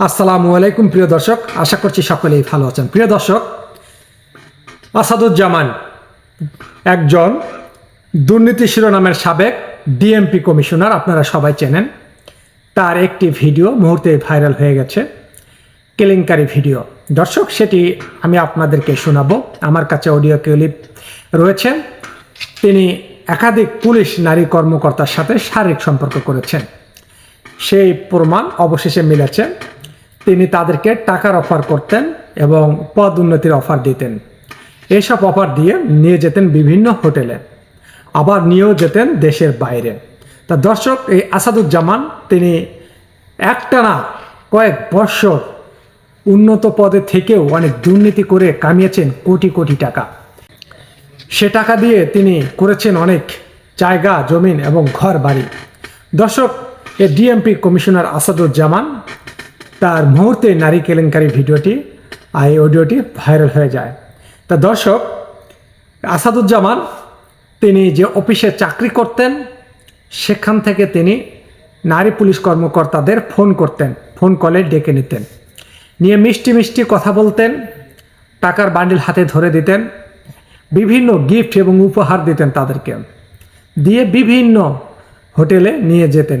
আসসালামু আলাইকুম, প্রিয় দর্শক। আশা করছি সকলেই ভালো আছেন। প্রিয় দর্শক, আসাদুজ্জামান একজন দুর্নীতি শিরোনামের সাবেক ডিএমপি কমিশনার, আপনারা সবাই চেনেন। তার একটি ভিডিও মুহূর্তে ভাইরাল হয়ে গেছে, কেলেঙ্কারি ভিডিও। দর্শক, সেটি আমি আপনাদেরকে শোনাবো। আমার কাছে অডিও ক্লিপ রয়েছে। তিনি একাধিক পুলিশ নারী কর্মকর্তার সাথে শারীরিক সম্পর্ক করেছেন। সেই প্রমাণ অবশেষে মিলেছে তিনি তাদেরকে টাকার অফার করতেন এবং পদ উন্নতির অফার দিতেন। এইসব অফার দিয়ে নিয়ে যেতেন বিভিন্ন হোটেলে আবার নিয়েও যেতেন দেশের বাইরে। তা দর্শক, এই আসাদুজ্জামান, তিনি একটানা কয়েক বৎসর উন্নত পদে থেকেও অনেক দুর্নীতি করে কামিয়েছেন কোটি কোটি টাকা। সে টাকা দিয়ে তিনি করেছেন অনেক জায়গা, জমিন এবং ঘর বাড়ি দর্শক, এ ডিএমপি কমিশনার আসাদুজ্জামান তার মুহূর্তে নারী কেলেঙ্কারি ভিডিওটি আর এই অডিওটি ভাইরাল হয়ে যায়। তা দর্শক, আসাদুজ্জামান, তিনি যে অফিসে চাকরি করতেন, সেখান থেকে তিনি নারী পুলিশ কর্মকর্তাদের ফোন করতেন, ফোন কলে ডেকে নিতেন। নিয়ে মিষ্টি মিষ্টি কথা বলতেন, টাকার বান্ডিল হাতে ধরে দিতেন, বিভিন্ন গিফট এবং উপহার দিতেন তাদেরকে। দিয়ে বিভিন্ন হোটেলে নিয়ে যেতেন।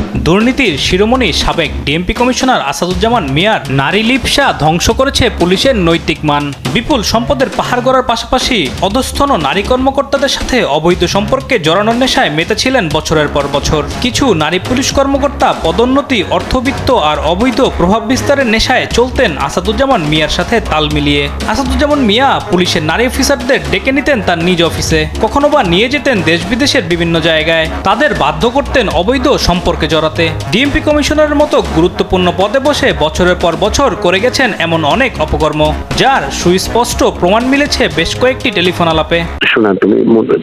দুর্নীতির শিরোমণি সাবেক ডিএমপি কমিশনার আসাদুজ্জামান মিয়ার নারী লিপসা ধ্বংস করেছে পুলিশের নৈতিক মান। বিপুল সম্পদের পাহাড় গড়ার পাশাপাশি অধস্থন নারী কর্মকর্তাদের সাথে অবৈধ সম্পর্কে জড়ানোর নেশায় মেতেছিলেন বছরের পর বছর। কিছু নারী পুলিশ কর্মকর্তা পদোন্নতি, অর্থবিত্ত আর অবৈধ প্রভাব বিস্তারের নেশায় চলতেন আসাদুজ্জামান মিয়ার সাথে তাল মিলিয়ে। আসাদুজ্জামান মিয়া পুলিশের নারী অফিসারদের ডেকে নিতেন তার নিজ অফিসে। কখনো বা নিয়ে যেতেন দেশ বিদেশের বিভিন্ন জায়গায়। তাদের বাধ্য করতেন অবৈধ সম্পর্কে জড়াতে। ডিএমপি কমিশনারের মতো গুরুত্বপূর্ণ পদে বসে বছরের পর বছর করে গেছেন এমন অনেক অপকর্ম যার সুস্পষ্ট প্রমাণ মিলেছে বেশ কয়েকটি টেলিফোন আলাপে। শোনা তুমি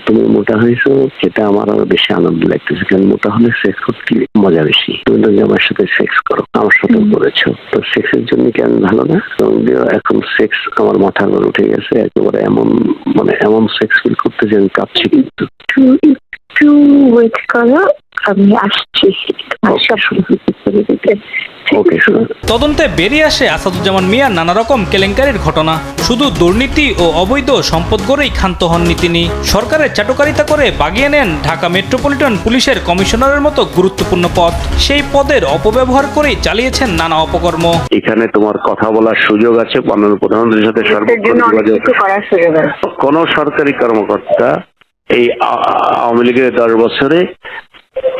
তুমি মোটা হয়েছো সেটা আমার আরও বেশি আনন্দ লাগতেছে কারণ মোটা হলে সেক্স করতে মজা বেশি? তুমি তো আমার সাথে সেক্স করো আমার সাথে করেছ। তো সেক্সের জন্য কি আমি ভালো না? এখন সেক্স আমার মাথার উপর উঠে গেছে একেবারে এমন মানে এমন সেক্স ফিল করতে যে আমি কাঁপছি কিন্তু। একটু ওয়েট করো। আমি আসছি। দিতে তদন্তে বেরিয়ে আসে আসাদুজ্জামান মিয়ার নানা রকম কেলেঙ্কারির ঘটনা। শুধু দুর্নীতি ও অবৈধ সম্পদ গড়েই ক্ষান্ত হননি তিনি। সরকারের চাটুকারিতা করে বাগিয়ে নেন ঢাকা মেট্রোপলিটন পুলিশের কমিশনারের মতো গুরুত্বপূর্ণ পদ। সেই পদের অপব্যবহার করেই চালিয়েছেন নানা অপকর্ম। এখানে তোমার কথা বলার সুযোগ আছে প্রধানমন্ত্রীর সাথে কোন সরকারি কর্মকর্তা এই আওয়ামী লীগের দশ বছরে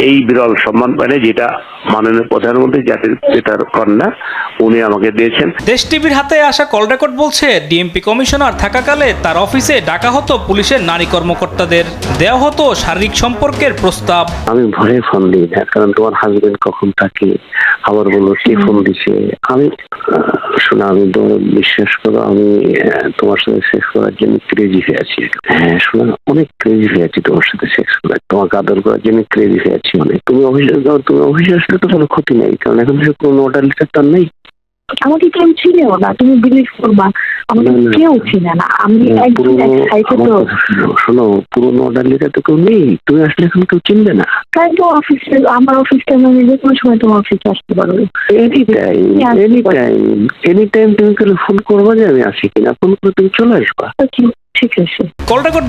এই বিরল সম্মান মানে যেটা মাননীয় প্রধানমন্ত্রী জাতির পিতার কন্যা উনি আমাকে দিয়েছেন। দেশ টিভির হাতে আসা কল রেকর্ড বলছে ডিএমপি কমিশনার থাকাকালে তার অফিসে ডাকা হতো পুলিশের নারী কর্মকর্তাদের। দেওয়া হতো শারীরিক সম্পর্কের প্রস্তাব। আমি ভয়ে ফোন দিই না কারণ তোমার হাজবেন্ড কখন থাকে? আবার বলো কে ফোন দিছে? আমি শোনো আমি বিশ্বাস করো আমি তোমার সাথে সেক্স করার জন্য ক্রেজি হয়ে আছি। হ্যাঁ শোনো অনেক ক্রেজি হয়ে আছি তোমার সাথে সেক্স করার। তোমাকে আদর করার জন্য ক্রেজি হয়ে আছি অনেক। তুমি অফিসে তুমি অফিসে আসলে তো কোনো ক্ষতি নেই কারণ এখন কোনো অর্ডার লিটার তার নেই। আমাকে কেউ চিনেও না তুমি বিলিভ করবা। আমাকে। কেউ চিনে না। আমি একদম এক সাইডে তো শোনো, পুরোনো অর্ডার তো কেউ নেই। তুমি আসলে এখন কেউ চিনবে না। তাই তো অফিসে আমার অফিস টাইম আমি যে কোনো সময় তোমার অফিসে আসতে পারো any time any time any time তুমি ফোন করবা যে আমি আসি কিনা ফোন করে তুমি চলে আসবা। ঠিক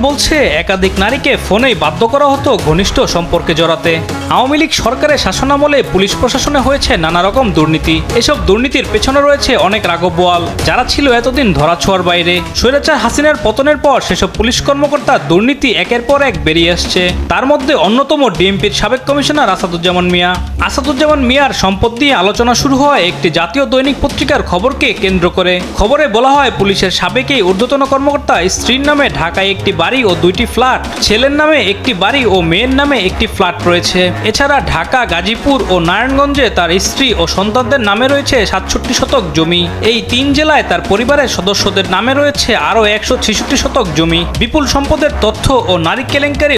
বলছে, একাধিক নারীকে ফোনেই বাধ্য করা হতো ঘনিষ্ঠ সম্পর্কে জড়াতে। আওয়ামী লীগ সরকারের শাসনামলে পুলিশ প্রশাসনে হয়েছে নানা রকম দুর্নীতি। এসব দুর্নীতির পেছনে রয়েছে অনেক রাঘব বোয়াল। যারা ছিল এতদিন ধরাছোঁয়ার বাইরে, স্বৈরাচার হাসিনার পতনের পর সেসব পুলিশ কর্মকর্তা দুর্নীতি একের পর এক বেরিয়ে আসছে। তার মধ্যে অন্যতম ডিএমপির সাবেক কমিশনার আসাদুজ্জামান মিয়া। আসাদুজ্জামান মিয়ার সম্পদ নিয়ে আলোচনা শুরু হয় একটি জাতীয় দৈনিক পত্রিকার খবরকে কেন্দ্র করে। খবরে বলা হয়, পুলিশের সাবেক এই ঊর্ধ্বতন কর্মকর্তা স্ত্রীর নামে ঢাকায় একটি বাড়ি ও দুইটি ফ্ল্যাট। ছেলের নামে একটি বাড়ি ও মেয়ের নামে একটি ফ্ল্যাট রয়েছে। এছাড়া ঢাকা, গাজীপুর ও নারায়ণগঞ্জে তার স্ত্রী ও সন্তানদের নামে রয়েছে সাতষট্টি শতক জমি। এই তিন জেলায় তার পরিবারের সদস্যদের নামে রয়েছে আরও একশো ছেষট্টি শতক জমি। বিপুল সম্পদের তথ্য ও নারী কেলেঙ্কারি